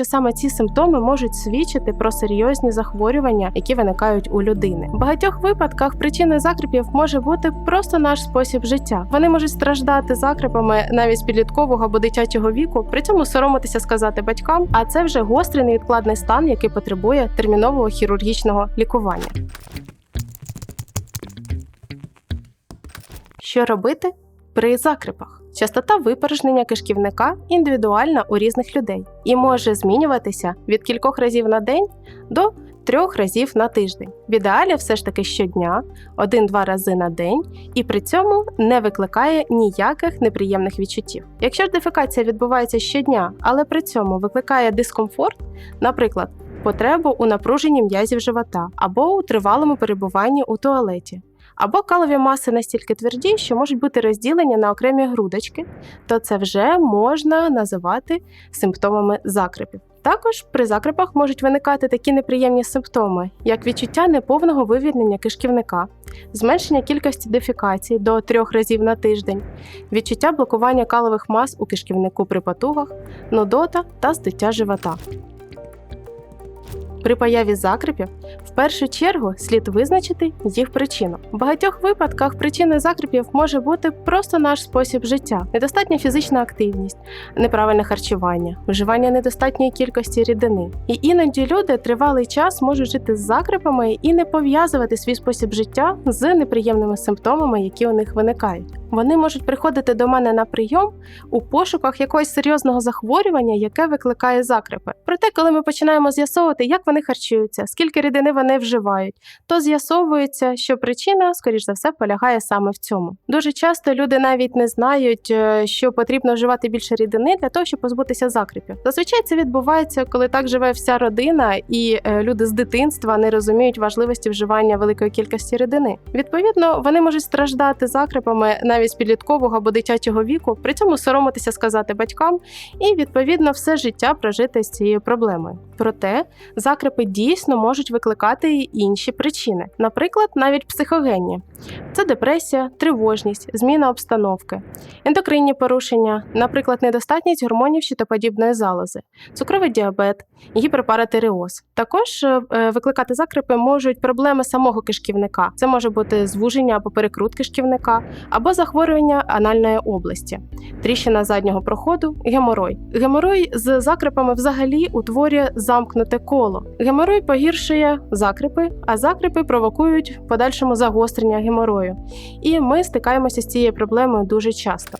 що саме ці симптоми можуть свідчити про серйозні захворювання, які виникають у людини. В багатьох випадках причиною закрепів може бути просто наш спосіб життя. Вони можуть страждати закрепами навіть підліткового або дитячого віку, при цьому соромитися сказати батькам, а це вже гострий невідкладний стан, який потребує термінового хірургічного лікування. Що робити при закрепах? Частота випорожнення кишківника індивідуальна у різних людей і може змінюватися від кількох разів на день до трьох разів на тиждень. В ідеалі все ж таки щодня, один-два рази на день, і при цьому не викликає ніяких неприємних відчуттів. Якщо ж дефекація відбувається щодня, але при цьому викликає дискомфорт, наприклад, потребу у напруженні м'язів живота або у тривалому перебуванні у туалеті, або калові маси настільки тверді, що можуть бути розділені на окремі грудочки, то це вже можна називати симптомами закрепів. Також при закрепах можуть виникати такі неприємні симптоми, як відчуття неповного вивільнення кишківника, зменшення кількості дефікацій до трьох разів на тиждень, відчуття блокування калових мас у кишківнику при потугах, нудота та здуття живота. При появі закрепів в першу чергу слід визначити їх причину. В багатьох випадках причиною закрепів може бути просто наш спосіб життя, недостатня фізична активність, неправильне харчування, вживання недостатньої кількості рідини. І іноді люди тривалий час можуть жити з закрепами і не пов'язувати свій спосіб життя з неприємними симптомами, які у них виникають. Вони можуть приходити до мене на прийом у пошуках якогось серйозного захворювання, яке викликає закрепи. Проте, коли ми починаємо з'ясовувати, як вони харчуються, скільки рідини вони вживають, то з'ясовується, що причина, скоріш за все, полягає саме в цьому. Дуже часто люди навіть не знають, е, що потрібно вживати більше рідини для того, щоб позбутися закрепів. Зазвичай це відбувається, коли так живе вся родина, і е, люди з дитинства не розуміють важливості вживання великої кількості рідини. Відповідно, вони можуть страждати закрепами навіть з підліткового або дитячого віку, при цьому соромитися сказати батькам, і відповідно все життя прожити з цією проблемою. Проте закрепи дійсно можуть викликати і інші причини, наприклад, навіть психогенні. Це депресія, тривожність, зміна обстановки, ендокринні порушення, наприклад, недостатність гормонів щитоподібної залози, цукровий діабет, гіперпаратиреоз. Також е, е, викликати закрепи можуть проблеми самого кишківника. Це може бути звуження або перекрут кишківника, або захворювання анальної області, тріщина заднього проходу, геморой. Геморой з закрепами взагалі утворює замкнуте коло. Геморой погіршує закрипи, а закрипи провокують в подальшому загострення геморою. І ми стикаємося з цією проблемою дуже часто.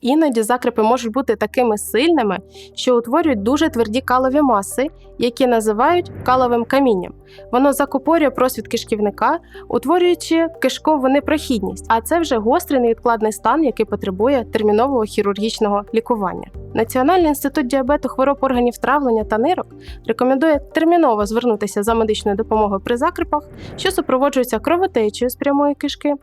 Іноді закрепи можуть бути такими сильними, що утворюють дуже тверді калові маси, які називають каловим камінням. Воно закупорює просвіт кишківника, утворюючи кишкову непрохідність, а це вже гострий невідкладний стан, який потребує термінового хірургічного лікування. Національний інститут діабету хвороб органів травлення та нирок рекомендує терміново звернутися за медичною допомогою при закрипах, що супроводжується кровотечею з прямої кишки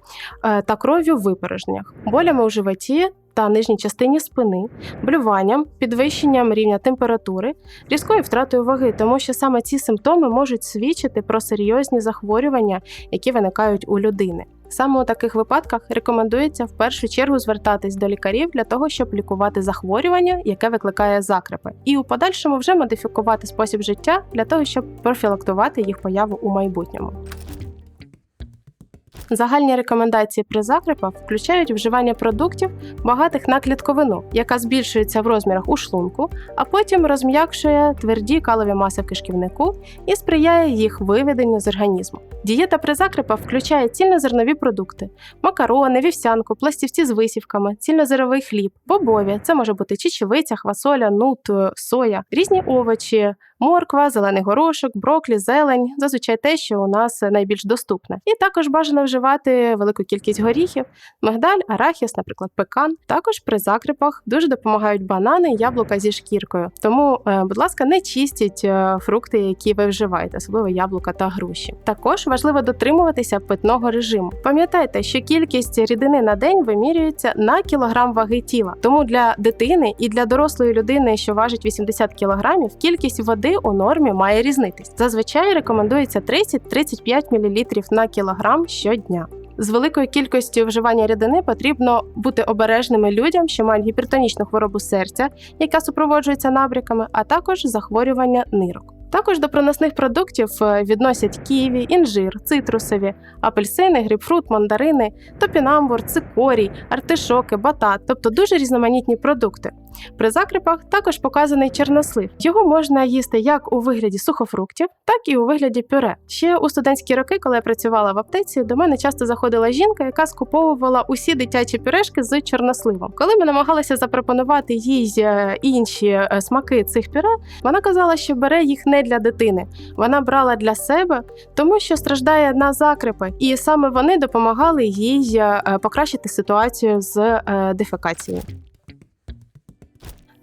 е, та кров'ю в випорожненнях, болями у животі та нижній частині спини, блюванням, підвищенням рівня температури, різкою втратою ваги, тому що саме ці симптоми можуть свідчити про серйозні захворювання, які виникають у людини. Саме у таких випадках рекомендується в першу чергу звертатись до лікарів для того, щоб лікувати захворювання, яке викликає закрепи, і у подальшому вже модифікувати спосіб життя для того, щоб профілактувати їх появу у майбутньому. Загальні рекомендації при закрепах включають вживання продуктів, багатих на клітковину, яка збільшується в розмірах у шлунку, а потім розм'якшує тверді калові маси в кишківнику і сприяє їх виведенню з організму. Дієта при закрепах включає цільнозернові продукти: макарони, вівсянку, пластівці з висівками, цільнозерновий хліб, бобові, це може бути чечевиця, хвасоля, нут, соя, різні овочі, морква, зелений горошок, броклі, зелень, зазвичай те, що у нас найбільш доступне. І також бажано вживати велику кількість горіхів, мигдаль, арахіс, наприклад, пекан. Також при закрепах дуже допомагають банани, яблука зі шкіркою. Тому, е, будь ласка, не чистіть е, фрукти, які ви вживаєте, особливо яблука та груші. Також важливо дотримуватися питного режиму. Пам'ятайте, що кількість рідини на день вимірюється на кілограм ваги тіла. Тому для дитини і для дорослої людини, що важить 80 кілограмів, кількість води у нормі має різнитись. Зазвичай рекомендується 30-35 мл на кілограм щодня. З великою кількістю вживання рідини потрібно бути обережними людям, що мають гіпертонічну хворобу серця, яка супроводжується набряками, а також захворювання нирок. Також до проносних продуктів е, відносять ківі, інжир, цитрусові, апельсини, грейпфрут, мандарини, топінамбур, цикорій, артишоки, батат, тобто дуже різноманітні продукти. При закріпах також показаний чорнослив. Його можна їсти як у вигляді сухофруктів, так і у вигляді пюре. Ще у студентські роки, коли я працювала в аптеці, до мене часто заходила жінка, яка скуповувала усі дитячі пюрешки з чорносливом. Коли ми намагалися запропонувати їй е, інші е, смаки цих пюре, вона казала, що бере їх не для дитини. Вона брала для себе, тому що страждає на закрипи, і саме вони допомагали їй е, покращити ситуацію з дефекацією.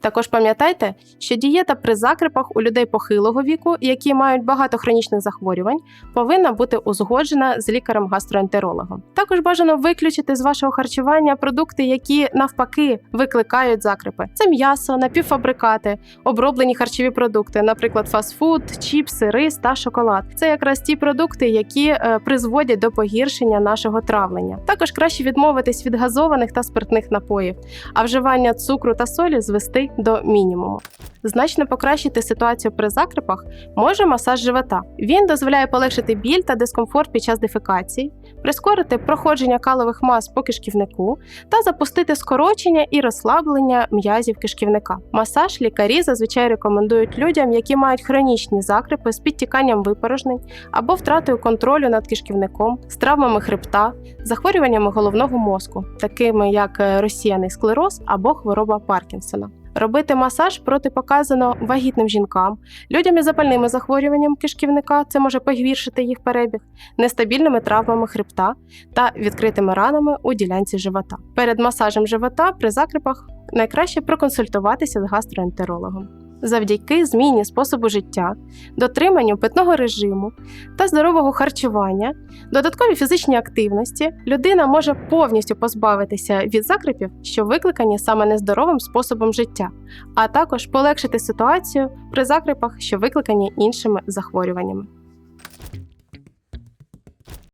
Також пам'ятайте, що дієта при закрипах у людей похилого віку, які мають багато хронічних захворювань, повинна бути узгоджена з лікарем-гастроентерологом. Також бажано виключити з вашого харчування продукти, які навпаки викликають закрипи. Це м'ясо, напівфабрикати, оброблені харчові продукти, наприклад, фастфуд, чіпси, рис та шоколад. Це якраз ті продукти, які е, призводять до погіршення нашого травлення. Також краще відмовитись від газованих та спиртних напоїв, а вживання цукру та солі звести до мінімуму. Значно покращити ситуацію при закрипах може масаж живота. Він дозволяє полегшити біль та дискомфорт під час дефекації, прискорити проходження калових мас по кишківнику та запустити скорочення і розслаблення м'язів кишківника. Масаж лікарі зазвичай рекомендують людям, які мають хронічні закрипи з підтіканням випорожнень або втратою контролю над кишківником, з травмами хребта, захворюваннями головного мозку, такими як е, розсіяний склероз або хвороба Паркінсона. Робити масаж протипоказано вагітним жінкам, людям із запальними захворюванням кишківника, це може погіршити їх перебіг, нестабільними травмами хребта та відкритими ранами у ділянці живота. Перед масажем живота при закрипах найкраще проконсультуватися з гастроентерологом. Завдяки зміні способу життя, дотриманню питного режиму та здорового харчування, додатковій фізичній активності, людина може повністю позбавитися від закрипів, що викликані саме нездоровим способом життя, а також полегшити ситуацію при закрипах, що викликані іншими захворюваннями.